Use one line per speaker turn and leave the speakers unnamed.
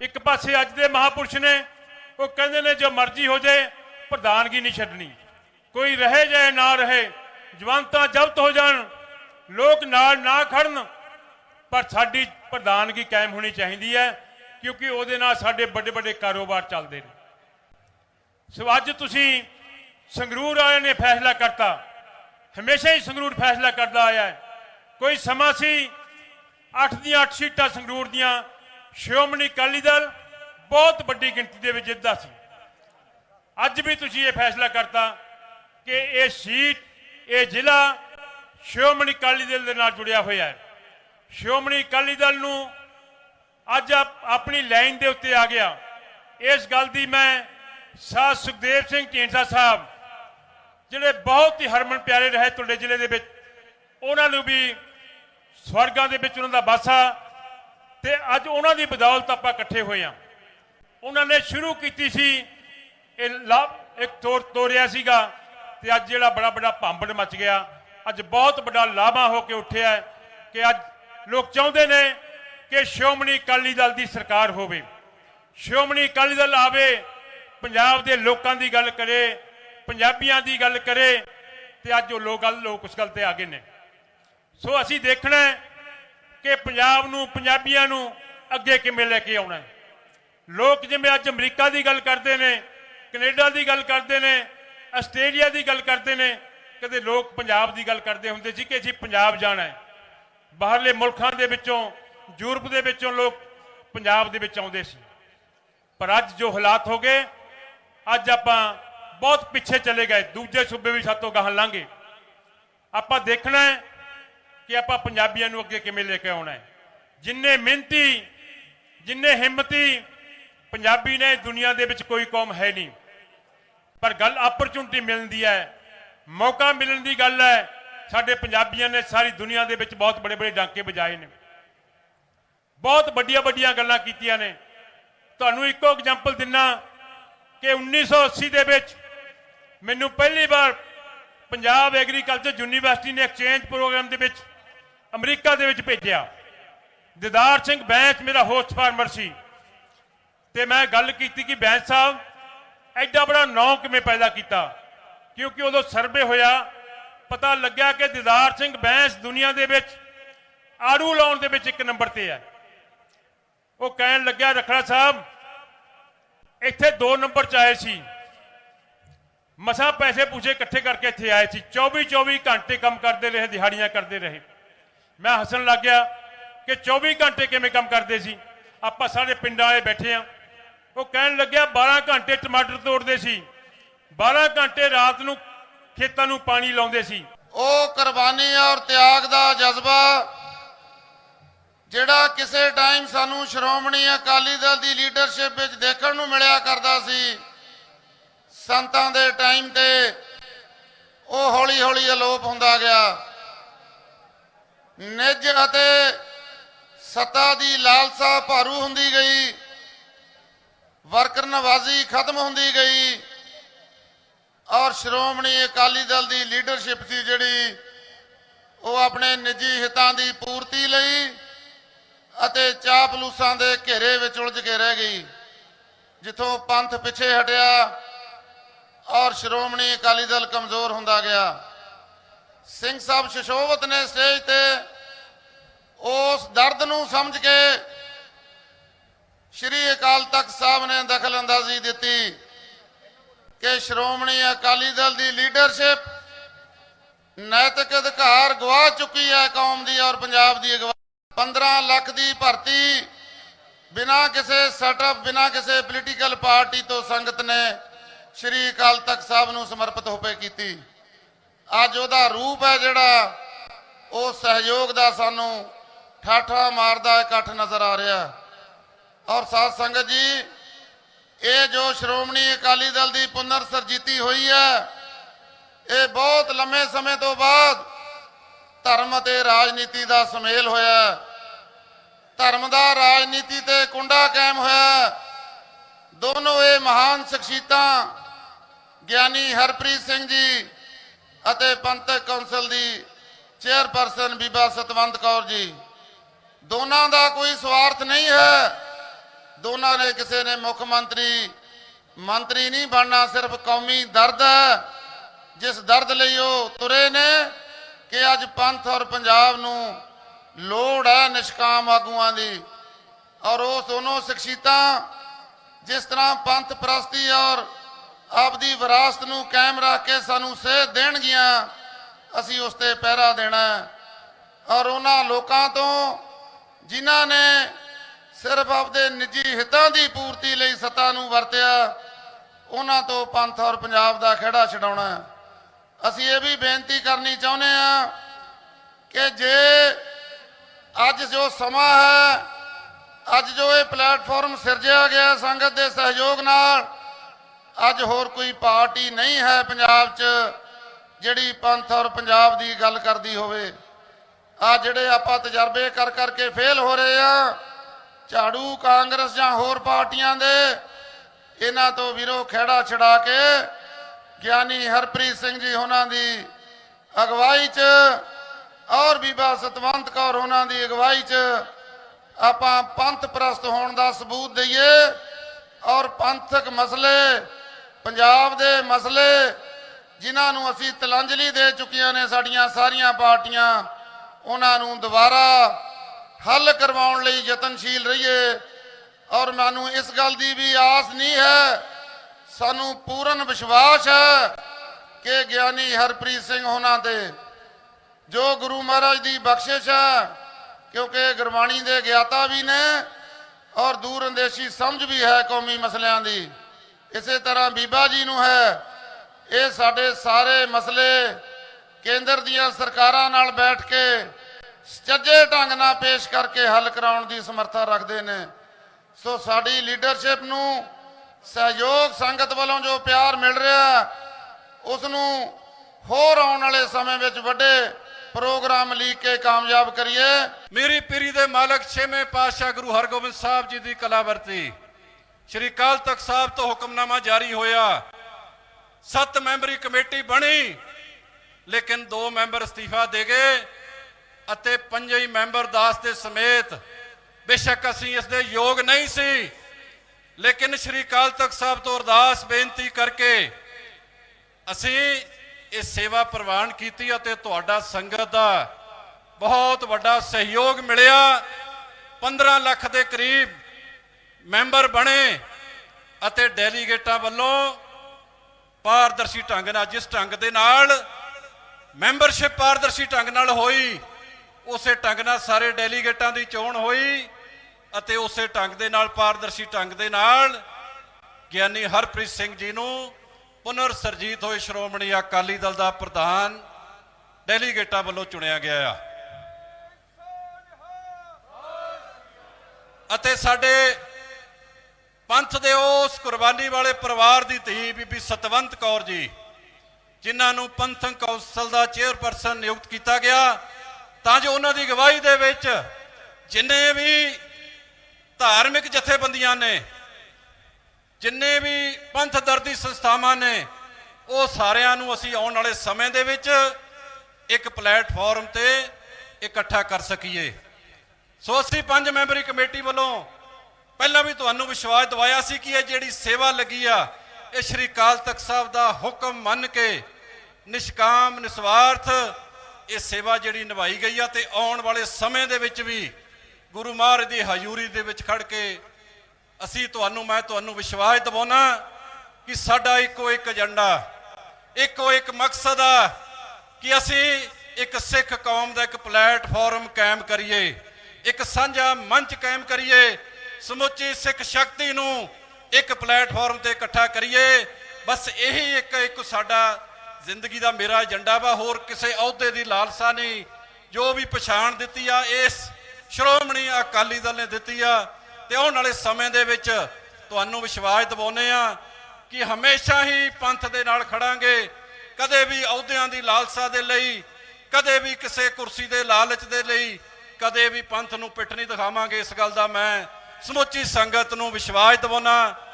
ਇੱਕ ਪਾਸੇ ਅੱਜ ਦੇ ਮਹਾਪੁਰਸ਼ ਨੇ, ਉਹ ਕਹਿੰਦੇ ਨੇ ਜੋ ਮਰਜ਼ੀ ਹੋ ਜਾਏ, ਪ੍ਰਧਾਨਗੀ ਨਹੀਂ ਛੱਡਣੀ। ਕੋਈ ਰਹੇ ਜਾਏ ਨਾ ਰਹੇ, ਜਵੰਤਾਂ ਜ਼ਬਤ ਹੋ ਜਾਣ, ਲੋਕ ਨਾਲ ਨਾ ਖੜਨ, ਪਰ ਸਾਡੀ ਪ੍ਰਧਾਨਗੀ ਕਾਇਮ ਹੋਣੀ ਚਾਹੀਦੀ ਹੈ, ਕਿਉਂਕਿ ਉਹਦੇ ਨਾਲ ਸਾਡੇ ਵੱਡੇ ਵੱਡੇ ਕਾਰੋਬਾਰ ਚੱਲਦੇ ਨੇ। ਸੋ ਅੱਜ ਤੁਸੀਂ ਸੰਗਰੂਰ ਵਾਲਿਆਂ ਨੇ ਫੈਸਲਾ ਕਰਤਾ, ਹਮੇਸ਼ਾ ਹੀ ਸੰਗਰੂਰ ਫੈਸਲਾ ਕਰਦਾ ਆਇਆ ਕੋਈ ਸਮਾਂ ਸੀ 8 ਦੀਆਂ 8 ਸੀਟਾਂ ਸੰਗਰੂਰ ਦੀਆਂ ਸ਼੍ਰੋਮਣੀ ਅਕਾਲੀ ਦਲ ਬਹੁਤ ਵੱਡੀ ਗਿਣਤੀ ਦੇ ਵਿੱਚ ਜਿੱਤਦਾ ਸੀ। ਅੱਜ ਵੀ ਤੁਸੀਂ ਇਹ ਫੈਸਲਾ ਕਰਤਾ ਕਿ ਇਹ ਸੀਟ, ਇਹ ਜ਼ਿਲ੍ਹਾ ਸ਼੍ਰੋਮਣੀ ਅਕਾਲੀ ਦਲ ਦੇ ਨਾਲ ਜੁੜਿਆ ਹੋਇਆ ਹੈ। ਸ਼੍ਰੋਮਣੀ ਅਕਾਲੀ ਦਲ ਨੂੰ ਅੱਜ ਆਪ- ਆਪਣੀ ਲਾਈਨ ਦੇ ਉੱਤੇ ਆ ਗਿਆ। ਇਸ ਗੱਲ ਦੀ ਮੈਂ ਸਾਹ ਸੁਖਦੇਵ ਸਿੰਘ ਢੀਂਡਸਾ ਸਾਹਿਬ, ਜਿਹੜੇ ਬਹੁਤ ਹੀ ਹਰਮਨ ਪਿਆਰੇ ਰਹੇ ਤੁਹਾਡੇ ਜ਼ਿਲ੍ਹੇ ਦੇ ਵਿੱਚ, ਉਹਨਾਂ ਨੂੰ ਵੀ ਸਵਰਗਾਂ ਦੇ ਵਿੱਚ ਉਹਨਾਂ ਦਾ ਵਾਸਾ ਤੇ ਅੱਜ ਉਹਨਾਂ ਦੀ ਬਦੌਲਤ ਆਪਾਂ ਇਕੱਠੇ ਹੋਏ ਆ ਉਹਨਾਂ ਨੇ ਸ਼ੁਰੂ ਕੀਤੀ ਸੀ ਇਹ ਲਾਭ ਇੱਕ ਤੋਰ ਤੋਰਿਆ ਸੀਗਾ ਤੇ ਅੱਜ ਜਿਹੜਾ ਬੜਾ ਬੜਾ ਭਾਂਬੜ ਮਚ ਗਿਆ। ਅੱਜ ਬਹੁਤ ਵੱਡਾ ਲਾਭਾ ਹੋ ਕੇ ਉੱਠਿਆ ਕਿ ਅੱਜ ਲੋਕ ਚਾਹੁੰਦੇ ਨੇ ਕਿ ਸ਼੍ਰੋਮਣੀ ਅਕਾਲੀ ਦਲ ਦੀ ਸਰਕਾਰ ਹੋਵੇ। ਸ਼੍ਰੋਮਣੀ ਅਕਾਲੀ ਦਲ ਆਵੇ, ਪੰਜਾਬ ਦੇ ਲੋਕਾਂ ਦੀ ਗੱਲ ਕਰੇ, ਪੰਜਾਬੀਆਂ ਦੀ ਗੱਲ ਕਰੇ ਤੇ ਅੱਜ ਉਹ ਲੋਕ ਗੱਲ ਲੋਕ ਉਸ ਗੱਲ ਤੇ ਆ ਗਏ ਨੇ। ਸੋ ਅਸੀਂ ਦੇਖਣਾ ਕਿ ਪੰਜਾਬ ਨੂੰ, ਪੰਜਾਬੀਆਂ ਨੂੰ ਅੱਗੇ ਕਿਵੇਂ ਲੈ ਕੇ ਆਉਣਾ ਲੋਕ ਜਿਵੇਂ ਅੱਜ ਅਮਰੀਕਾ ਦੀ ਗੱਲ ਕਰਦੇ ਨੇ, ਕੈਨੇਡਾ ਦੀ ਗੱਲ ਕਰਦੇ ਨੇ, ਆਸਟ੍ਰੇਲੀਆ ਦੀ ਗੱਲ ਕਰਦੇ ਨੇ, ਕਦੇ ਲੋਕ ਪੰਜਾਬ ਦੀ ਗੱਲ ਕਰਦੇ ਹੁੰਦੇ ਸੀ ਕਿ ਅਸੀਂ ਪੰਜਾਬ ਜਾਣਾ ਹੈ। ਬਾਹਰਲੇ ਮੁਲਕਾਂ ਦੇ ਵਿੱਚੋਂ, ਯੂਰਪ ਦੇ ਵਿੱਚੋਂ ਲੋਕ ਪੰਜਾਬ ਦੇ ਵਿੱਚ ਆਉਂਦੇ ਸੀ। ਪਰ ਅੱਜ ਜੋ ਹਾਲਾਤ ਹੋ ਗਏ, ਅੱਜ ਆਪਾਂ ਬਹੁਤ ਪਿੱਛੇ ਚਲੇ ਗਏ, ਦੂਜੇ ਸੂਬੇ ਵੀ ਸਾਤੋਂ ਗਾਹਾਂ ਲਾਂਗੇ ਆਪਾਂ ਦੇਖਣਾ ਹੈ ਕਿ ਆਪਾਂ ਪੰਜਾਬੀਆਂ ਨੂੰ ਅੱਗੇ ਕਿਵੇਂ ਲੈ ਕੇ ਆਉਣਾ ਹੈ। ਜਿੰਨੇ ਮਿਹਨਤੀ, ਜਿੰਨੇ ਹਿੰਮਤੀ ਪੰਜਾਬੀ ਨੇ ਦੁਨੀਆ ਦੇ ਵਿੱਚ ਕੋਈ ਕੌਮ ਹੈ ਨਹੀਂ। ਪਰ ਗੱਲ ਆਪਰਚੁਨਿਟੀ ਮਿਲਣ ਦੀ ਹੈ, ਮੌਕਾ ਮਿਲਣ ਦੀ ਗੱਲ ਹੈ। ਸਾਡੇ ਪੰਜਾਬੀਆਂ ਨੇ ਸਾਰੀ ਦੁਨੀਆ ਦੇ ਵਿੱਚ ਬਹੁਤ ਬੜੇ ਬੜੇ ਡਾਂਕੇ ਵਜਾਏ ਨੇ। ਬਹੁਤ ਵੱਡੀਆਂ ਵੱਡੀਆਂ ਗੱਲਾਂ ਕੀਤੀਆਂ ਨੇ। ਤੁਹਾਨੂੰ ਇੱਕੋ ਐਗਜ਼ਾਮਪਲ ਦਿੰਨਾ ਕਿ 1980 ਦੇ ਵਿੱਚ ਮੈਨੂੰ ਪਹਿਲੀ ਵਾਰ ਪੰਜਾਬ ਐਗਰੀਕਲਚਰ ਯੂਨੀਵਰਸਿਟੀ ਨੇ ਐਕਸਚੇਂਜ ਪ੍ਰੋਗਰਾਮ ਦੇ ਵਿੱਚ ਅਮਰੀਕਾ ਦੇ ਵਿੱਚ ਭੇਜਿਆ। ਦਿਦਾਰ ਸਿੰਘ ਬੈਂਚ ਮੇਰਾ ਹੋਸਟ ਫਾਰਮਰ ਸੀ। ਤੇ ਮੈਂ ਗੱਲ ਕੀਤੀ ਕਿ ਬੈਂਚ ਸਾਹਿਬ, ਐਡਾ ਬੜਾ ਨਾਂ ਕਿਵੇਂ ਪੈਦਾ ਕੀਤਾ? ਕਿਉਂਕਿ ਉਦੋਂ ਸਰਵੇ ਹੋਇਆ, ਪਤਾ ਲੱਗਿਆ ਕਿ ਦਿਦਾਰ ਸਿੰਘ ਬੈਂਸ ਦੁਨੀਆ ਦੇ ਵਿੱਚ ਆੜੂ ਲਾਉਣ ਦੇ ਵਿੱਚ ਇੱਕ ਨੰਬਰ ਤੇ ਹੈ। ਉਹ ਕਹਿਣ ਲੱਗਿਆ, ਰਖੜਾ ਸਾਹਿਬ, ਇੱਥੇ 2 ਨੰਬਰ ਚ ਆਏ ਸੀ। ਮਸਾ ਪੈਸੇ ਪੂਛੇ ਇਕੱਠੇ ਕਰਕੇ ਇੱਥੇ ਆਏ ਸੀ। 24 24 ਘੰਟੇ ਕੰਮ ਕਰਦੇ ਰਹੇ, ਦਿਹਾੜੀਆਂ ਕਰਦੇ ਰਹੇ। ਮੈਂ ਹੱਸਣ ਲੱਗ ਗਿਆ ਕਿ 24 ਘੰਟੇ ਕਿਵੇਂ ਕੰਮ ਕਰਦੇ ਸੀ। ਆਪਾਂ ਸਾਰੇ ਪਿੰਡਾਂ ਵਾਲੇ ਬੈਠੇ ਆ। ਉਹ ਕਹਿਣ ਲੱਗਿਆ 12 ਘੰਟੇ ਟਮਾਟਰ ਤੋੜਦੇ ਸੀ। 12 ਘੰਟੇ ਰਾਤ ਨੂੰ ਖੇਤਾਂ ਨੂੰ ਪਾਣੀ ਲਾਉਂਦੇ ਸੀ।
ਉਹ ਕੁਰਬਾਨੀ ਔਰ ਤਿਆਗ ਦਾ ਜਜ਼ਬਾ ਜਿਹੜਾ ਕਿਸੇ ਟਾਈਮ ਸਾਨੂੰ ਸ਼੍ਰੋਮਣੀ ਅਕਾਲੀ ਦਲ ਦੀ ਲੀਡਰਸ਼ਿਪ ਵਿੱਚ ਦੇਖਣ ਨੂੰ ਮਿਲਿਆ ਕਰਦਾ ਸੀ, ਸੰਤਾਂ ਦੇ ਟਾਈਮ ਤੇ ਉਹ ਹੌਲੀ ਹੌਲੀ ਅਲੋਪ ਹੁੰਦਾ ਗਿਆ। ਨਿੱਜ ਅਤੇ ਸੱਤਾ ਦੀ ਲਾਲਸਾ ਭਾਰੂ ਹੁੰਦੀ ਗਈ। ਵਰਕਰ ਨਵਾਜ਼ੀ ਖਤਮ ਹੁੰਦੀ ਗਈ। ਔਰ ਸ਼੍ਰੋਮਣੀ ਅਕਾਲੀ ਦਲ ਦੀ ਲੀਡਰਸ਼ਿਪ ਸੀ ਜਿਹੜੀ, ਉਹ ਆਪਣੇ ਨਿੱਜੀ ਹਿੱਤਾਂ ਦੀ ਪੂਰਤੀ ਲਈ ਅਤੇ ਚਾਪਲੂਸਾਂ ਦੇ ਘੇਰੇ ਵਿੱਚ ਉਲਝ ਕੇ ਰਹਿ ਗਈ, ਜਿੱਥੋਂ ਪੰਥ ਪਿੱਛੇ ਹਟਿਆ ਔਰ ਸ਼੍ਰੋਮਣੀ ਅਕਾਲੀ ਦਲ ਕਮਜ਼ੋਰ ਹੁੰਦਾ ਗਿਆ। ਸਿੰਘ ਸਾਹਿਬ ਸ਼ਸ਼ੋਵਤ ਨੇ ਸਟੇਜ ਤੇ ਉਸ ਦਰਦ ਨੂੰ ਸਮਝ ਕੇ ਸ਼੍ਰੀ ਅਕਾਲ ਤਖਤ ਸਾਹਿਬ ਨੇ ਦਖਲ ਅੰਦਾਜ਼ੀ ਦਿੱਤੀ ਕਿ ਸ਼੍ਰੋਮਣੀ ਅਕਾਲੀ ਦਲ ਦੀ ਲੀਡਰਸ਼ਿਪ ਨੈਤਿਕ ਅਧਿਕਾਰ ਗਵਾ ਚੁੱਕੀ ਹੈ ਕੌਮ ਦੀ ਔਰ ਪੰਜਾਬ ਦੀ ਅਗਵਾ। 15 ਲੱਖ ਦੀ ਭਰਤੀ ਬਿਨਾਂ ਕਿਸੇ ਸੈਟਅਪ, ਬਿਨਾਂ ਕਿਸੇ ਪੋਲੀਟੀਕਲ ਪਾਰਟੀ ਤੋਂ ਸੰਗਤ ਨੇ ਸ਼੍ਰੀ ਅਕਾਲ ਤਖਤ ਸਾਹਿਬ ਨੂੰ ਸਮਰਪਿਤ ਹੋ ਕੇ ਕੀਤੀ। ਅੱਜ ਉਹਦਾ ਰੂਪ ਹੈ ਜਿਹੜਾ ਉਹ ਸਹਿਯੋਗ ਦਾ ਸਾਨੂੰ ਠਾਠਾ ਮਾਰਦਾ ਇਕੱਠ ਨਜ਼ਰ ਆ ਰਿਹਾ ਔਰ ਸਾਧ ਸੰਗਤ ਜੀ, ਇਹ ਜੋ ਸ਼੍ਰੋਮਣੀ ਅਕਾਲੀ ਦਲ ਦੀ ਪੁਨਰ ਸਰਜੀਤੀ ਹੋਈ ਹੈ, ਇਹ ਬਹੁਤ ਲੰਮੇ ਸਮੇਂ ਤੋਂ ਬਾਅਦ ਧਰਮ ਅਤੇ ਰਾਜਨੀਤੀ ਦਾ ਸੁਮੇਲ ਹੋਇਆ ਧਰਮ ਦਾ ਰਾਜਨੀਤੀ ਤੇ ਕੁੰਡਾ ਕਾਇਮ ਹੋਇਆ ਦੋਨੋਂ ਇਹ ਮਹਾਨ ਸ਼ਖਸੀਅਤਾਂ, ਗਿਆਨੀ ਹਰਪ੍ਰੀਤ ਸਿੰਘ ਜੀ ਅਤੇ ਪੰਥਕ ਕੌਂਸਲ ਦੀ ਚੇਅਰਪਰਸਨ ਬੀਬਾ ਸਤਵੰਤ ਕੌਰ ਜੀ, ਦੋਨਾਂ ਦਾ ਕੋਈ ਸਵਾਰਥ ਨਹੀਂ ਹੈ। ਦੋਨਾਂ ਨੇ ਕਿਸੇ ਨੇ ਮੁੱਖ ਮੰਤਰੀ ਮੰਤਰੀ ਨਹੀਂ ਬਣਨਾ, ਸਿਰਫ ਕੌਮੀ ਦਰਦ ਹੈ, ਜਿਸ ਦਰਦ ਲਈ ਉਹ ਤੁਰੇ ਨੇ ਕਿ ਅੱਜ ਪੰਥ ਔਰ ਪੰਜਾਬ ਨੂੰ ਲੋੜ ਹੈ ਨਿਸ਼ਕਾਮ ਆਗੂਆਂ ਦੀ। ਔਰ ਉਹ ਦੋਨੋਂ ਸ਼ਖਸੀਅਤਾਂ, ਜਿਸ ਤਰ੍ਹਾਂ ਪੰਥ ਪ੍ਰਸਤੀ ਔਰ ਆਪਦੀ ਵਿਰਾਸਤ ਨੂੰ ਕਾਇਮ ਰੱਖ ਕੇ ਸਾਨੂੰ ਸੇਧ ਦੇਣਗੀਆਂ, ਅਸੀਂ ਉਸ ਤੇ ਪਹਿਰਾ ਦੇਣਾ ਔਰ ਉਹਨਾਂ ਲੋਕਾਂ ਤੋਂ ਜਿਨ੍ਹਾਂ ਨੇ ਸਿਰਫ ਆਪਦੇ ਨਿੱਜੀ ਹਿੱਤਾਂ ਦੀ ਪੂਰਤੀ ਲਈ ਸੱਤਾ ਨੂੰ ਵਰਤਿਆ, ਉਹਨਾਂ ਤੋਂ ਪੰਥ ਔਰ ਪੰਜਾਬ ਦਾ ਖਿਹੜਾ ਛਡਾਉਣਾ ਅਸੀਂ ਇਹ ਵੀ ਬੇਨਤੀ ਕਰਨੀ ਚਾਹੁੰਦੇ ਹਾਂ ਕਿ ਜੇ ਅੱਜ ਜੋ ਸਮਾਂ ਹੈ, ਅੱਜ ਜੋ ਇਹ ਪਲੇਟਫਾਰਮ ਸਿਰਜਿਆ ਗਿਆ ਸੰਗਤ ਦੇ ਸਹਿਯੋਗ ਨਾਲ ਅੱਜ ਹੋਰ ਕੋਈ ਪਾਰਟੀ ਨਹੀਂ ਹੈ ਪੰਜਾਬ 'ਚ ਜਿਹੜੀ ਪੰਥ ਔਰ ਪੰਜਾਬ ਦੀ ਗੱਲ ਕਰਦੀ ਹੋਵੇ। ਆ ਜਿਹੜੇ ਆਪਾਂ ਤਜਰਬੇ ਕਰ ਕਰਕੇ ਫੇਲ ਹੋ ਰਹੇ ਆ, ਝਾੜੂ ਕਾਂਗਰਸ ਜਾਂ ਹੋਰ ਪਾਰਟੀਆਂ ਦੇ, ਇਹਨਾਂ ਤੋਂ ਵੀਰੋ ਖੇੜਾ ਛਡਾ ਕੇ ਗਿਆਨੀ ਹਰਪ੍ਰੀਤ ਸਿੰਘ ਜੀ ਉਹਨਾਂ ਦੀ ਅਗਵਾਈ 'ਚ ਔਰ ਬੀਬਾ ਸਤਵੰਤ ਕੌਰ ਉਹਨਾਂ ਦੀ ਅਗਵਾਈ 'ਚ ਆਪਾਂ ਪੰਥ ਪ੍ਰਸਤ ਹੋਣ ਦਾ ਸਬੂਤ ਦਈਏ ਔਰ ਪੰਥਕ ਮਸਲੇ ਪੰਜਾਬ ਦੇ ਮਸਲੇ ਜਿਨ੍ਹਾਂ ਨੂੰ ਅਸੀਂ ਤਲੰਜਲੀ ਦੇ ਚੁੱਕੀਆਂ ਨੇ ਸਾਡੀਆਂ ਸਾਰੀਆਂ ਪਾਰਟੀਆਂ, ਉਹਨਾਂ ਨੂੰ ਦੁਬਾਰਾ ਹੱਲ ਕਰਵਾਉਣ ਲਈ ਯਤਨਸ਼ੀਲ ਰਹੀਏ। ਔਰ ਮੈਨੂੰ ਇਸ ਗੱਲ ਦੀ ਵੀ ਆਸ ਨਹੀਂ ਹੈ, ਸਾਨੂੰ ਪੂਰਨ ਵਿਸ਼ਵਾਸ ਹੈ ਕਿ ਗਿਆਨੀ ਹਰਪ੍ਰੀਤ ਸਿੰਘ ਉਹਨਾਂ ਤੇ ਜੋ ਗੁਰੂ ਮਹਾਰਾਜ ਦੀ ਬਖਸ਼ਿਸ਼ ਹੈ, ਕਿਉਂਕਿ ਗੁਰਬਾਣੀ ਦੇ ਗਿਆਤਾ ਵੀ ਨੇ ਔਰ ਦੂਰ ਅੰਦੇਸ਼ੀ ਸਮਝ ਵੀ ਹੈ ਕੌਮੀ ਮਸਲਿਆਂ ਦੀ। ਇਸੇ ਤਰ੍ਹਾਂ ਬੀਬਾ ਜੀ ਨੂੰ ਹੈ। ਇਹ ਸਾਡੇ ਸਾਰੇ ਮਸਲੇ ਕੇਂਦਰ ਦੀਆਂ ਸਰਕਾਰਾਂ ਨਾਲ ਬੈਠ ਕੇ ਸੱਜੇ ਢੰਗ ਨਾਲ ਪੇਸ਼ ਕਰਕੇ ਹੱਲ ਕਰਾਉਣ ਦੀ ਸਮਰੱਥਾ ਰੱਖਦੇ ਨੇ। ਸੋ ਸਾਡੀ ਲੀਡਰਸ਼ਿਪ ਨੂੰ ਸਹਿਯੋਗ ਸੰਗਤ ਵੱਲੋਂ ਜੋ ਪਿਆਰ ਮਿਲ ਰਿਹਾ ਉਸ ਨੂੰ ਹੋਰ ਆਉਣ ਵਾਲੇ ਸਮੇਂ ਵਿੱਚ ਵੱਡੇ ਪ੍ਰੋਗਰਾਮ ਲੀਕ ਕੇ ਕਾਮਯਾਬ ਕਰੀਏ।
ਮੇਰੀ ਪੀਰੀ ਦੇ ਮਾਲਕ ਛੇਵੇਂ ਪਾਤਸ਼ਾਹ ਗੁਰੂ ਹਰਗੋਬਿੰਦ ਸਾਹਿਬ ਜੀ ਦੀ ਕਲਾਵਰਤੀ। ਸ਼੍ਰੀ ਅਕਾਲ ਤਖਤ ਸਾਹਿਬ ਤੋਂ ਹੁਕਮਨਾਮਾ ਜਾਰੀ ਹੋਇਆ। ਸੱਤ ਮੈਂਬਰੀ ਕਮੇਟੀ ਬਣੀ, ਲੇਕਿਨ ਦੋ ਮੈਂਬਰ ਅਸਤੀਫਾ ਦੇ ਗਏ ਅਤੇ ਪੰਜੇ ਹੀ ਮੈਂਬਰ ਦਾਸ ਦੇ ਸਮੇਤ ਬੇਸ਼ੱਕ ਅਸੀਂ ਇਸ ਦੇ ਯੋਗ ਨਹੀਂ ਸੀ। ਲੇਕਿਨ ਸ਼੍ਰੀ ਅਕਾਲ ਤਖਤ ਸਾਹਿਬ ਤੋਂ ਅਰਦਾਸ ਬੇਨਤੀ ਕਰਕੇ ਅਸੀਂ ਇਹ ਸੇਵਾ ਪ੍ਰਵਾਨ ਕੀਤੀ ਅਤੇ ਤੁਹਾਡਾ ਸੰਗਤ ਦਾ ਬਹੁਤ ਵੱਡਾ ਸਹਿਯੋਗ ਮਿਲਿਆ। 15 ਲੱਖ ਦੇ ਕਰੀਬ ਮੈਂਬਰ ਬਣੇ ਅਤੇ ਡੈਲੀਗੇਟਾਂ ਵੱਲੋਂ ਪਾਰਦਰਸ਼ੀ ਢੰਗ ਨਾਲ, ਜਿਸ ਢੰਗ ਦੇ ਨਾਲ ਮੈਂਬਰਸ਼ਿਪ ਪਾਰਦਰਸ਼ੀ ਢੰਗ ਨਾਲ ਹੋਈ, ਉਸੇ ਢੰਗ ਨਾਲ ਸਾਰੇ ਡੈਲੀਗੇਟਾਂ ਦੀ ਚੋਣ ਹੋਈ ਅਤੇ ਉਸੇ ਢੰਗ ਦੇ ਨਾਲ, ਪਾਰਦਰਸ਼ੀ ਢੰਗ ਦੇ ਨਾਲ ਗਿਆਨੀ ਹਰਪ੍ਰੀਤ ਸਿੰਘ ਜੀ ਨੂੰ ਪੁਨਰ ਸਰਜੀਤ ਹੋਏ ਸ਼੍ਰੋਮਣੀ ਅਕਾਲੀ ਦਲ ਦਾ ਪ੍ਰਧਾਨ ਡੈਲੀਗੇਟਾਂ ਵੱਲੋਂ ਚੁਣਿਆ ਗਿਆ ਆ। ਅਤੇ ਸਾਡੇ ਪੰਥ ਦੇ ਉਸ ਕੁਰਬਾਨੀ ਵਾਲੇ ਪਰਿਵਾਰ ਦੀ ਧੀ ਬੀਬੀ ਸਤਵੰਤ ਕੌਰ ਜੀ, ਜਿਨ੍ਹਾਂ ਨੂੰ ਪੰਥਕ ਕੌਂਸਲ ਦਾ ਚੇਅਰਪਰਸਨ ਨਿਯੁਕਤ ਕੀਤਾ ਗਿਆ, ਤਾਂ ਜੋ ਉਹਨਾਂ ਦੀ ਅਗਵਾਈ ਦੇ ਵਿੱਚ ਜਿੰਨੇ ਵੀ ਧਾਰਮਿਕ ਜਥੇਬੰਦੀਆਂ ਨੇ, ਜਿੰਨੇ ਵੀ ਪੰਥ ਦਰਦੀ ਸੰਸਥਾਵਾਂ ਨੇ, ਉਹ ਸਾਰਿਆਂ ਨੂੰ ਅਸੀਂ ਆਉਣ ਵਾਲੇ ਸਮੇਂ ਦੇ ਵਿੱਚ ਇੱਕ ਪਲੇਟਫਾਰਮ ਤੇ ਇਕੱਠਾ ਕਰ ਸਕੀਏ। ਸੋ ਅਸੀਂ ਪੰਜ ਮੈਂਬਰੀ ਕਮੇਟੀ ਵੱਲੋਂ ਪਹਿਲਾਂ ਵੀ ਤੁਹਾਨੂੰ ਵਿਸ਼ਵਾਸ ਦਿਵਾਇਆ ਸੀ ਕਿ ਇਹ ਜਿਹੜੀ ਸੇਵਾ ਲੱਗੀ ਆ, ਇਹ ਸ਼੍ਰੀ ਅਕਾਲ ਤਖਤ ਸਾਹਿਬ ਦਾ ਹੁਕਮ ਮੰਨ ਕੇ ਨਿਸ਼ਕਾਮ, ਨਿਸਵਾਰਥ ਇਹ ਸੇਵਾ ਜਿਹੜੀ ਨਿਭਾਈ ਗਈ ਆ ਤੇ ਆਉਣ ਵਾਲੇ ਸਮੇਂ ਦੇ ਵਿੱਚ ਵੀ ਗੁਰੂ ਮਹਾਰਾਜ ਦੀ ਹਜ਼ੂਰੀ ਦੇ ਵਿੱਚ ਖੜ ਕੇ ਅਸੀਂ ਤੁਹਾਨੂੰ, ਮੈਂ ਤੁਹਾਨੂੰ ਵਿਸ਼ਵਾਸ ਦਿਵਾਉਣਾ ਕਿ ਸਾਡਾ ਇੱਕੋ ਇੱਕ ਏਜੰਡਾ, ਇੱਕੋ ਇੱਕ ਮਕਸਦ ਆ ਕਿ ਅਸੀਂ ਇੱਕ ਸਿੱਖ ਕੌਮ ਦਾ ਇੱਕ ਪਲੇਟਫਾਰਮ ਕਾਇਮ ਕਰੀਏ, ਇੱਕ ਸਾਂਝਾ ਮੰਚ ਕਾਇਮ ਕਰੀਏ ਸਮੁੱਚੀ ਸਿੱਖ ਸ਼ਕਤੀ ਨੂੰ ਇੱਕ ਪਲੇਟਫਾਰਮ ਤੇ ਇਕੱਠਾ ਕਰੀਏ। ਬਸ ਇਹੀ ਇੱਕ ਇੱਕ ਸਾਡਾ ਜ਼ਿੰਦਗੀ ਦਾ ਮੇਰਾ ਏਜੰਡਾ ਵਾ, ਹੋਰ ਕਿਸੇ ਅਹੁਦੇ ਦੀ ਲਾਲਸਾ ਨਹੀਂ। ਜੋ ਵੀ ਪਛਾਣ ਦਿੱਤੀ ਆ, ਇਸ ਸ਼੍ਰੋਮਣੀ ਅਕਾਲੀ ਦਲ ਨੇ ਦਿੱਤੀ ਆ। ਤੇ ਆਉਣ ਵਾਲੇ ਸਮੇਂ ਦੇ ਵਿੱਚ ਤੁਹਾਨੂੰ ਵਿਸ਼ਵਾਸ ਦਿਵਾਉਨੇ ਆ ਕਿ ਹਮੇਸ਼ਾ ਹੀ ਪੰਥ ਦੇ ਨਾਲ ਖੜਾਂਗੇ। ਕਦੇ ਵੀ ਅਹੁਦਿਆਂ ਦੀ ਲਾਲਸਾ ਦੇ ਲਈ, ਕਦੇ ਵੀ ਕਿਸੇ ਕੁਰਸੀ ਦੇ ਲਾਲਚ ਦੇ ਲਈ, ਕਦੇ ਵੀ ਪੰਥ ਨੂੰ ਪਿੱਠ ਨਹੀਂ ਦਿਖਾਵਾਂਗੇ। ਇਸ ਗੱਲ ਦਾ ਮੈਂ ਸਮੁੱਚੀ ਸੰਗਤ ਨੂੰ ਵਿਸ਼ਵਾਸ ਦਿਵਾਉਣਾ